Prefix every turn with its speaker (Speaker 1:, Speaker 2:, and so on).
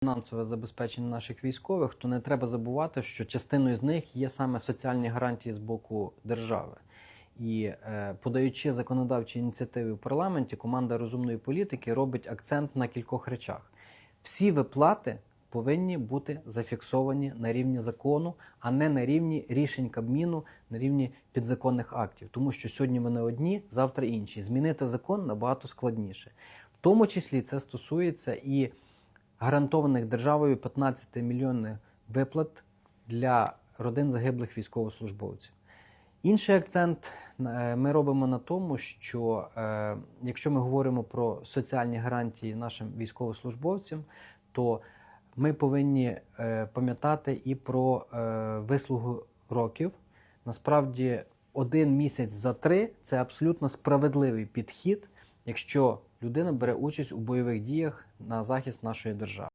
Speaker 1: фінансове забезпечення наших військових, то не треба забувати, що частиною з них є саме соціальні гарантії з боку держави. І е, подаючи законодавчі ініціативи в парламенті, команда розумної політики робить акцент на кількох речах. Всі виплати повинні бути зафіксовані на рівні закону, а не на рівні рішень Кабміну, на рівні підзаконних актів. Тому що сьогодні вони одні, завтра інші. Змінити закон набагато складніше. В тому числі це стосується і гарантованих державою 15 мільйонних виплат для родин загиблих військовослужбовців. Інший акцент е, ми робимо на тому, що е, якщо ми говоримо про соціальні гарантії нашим військовослужбовцям, то ми повинні е, пам'ятати і про вислугу років. Насправді, один місяць за три це абсолютно справедливий підхід, якщо людина бере участь у бойових діях на захист нашої держави.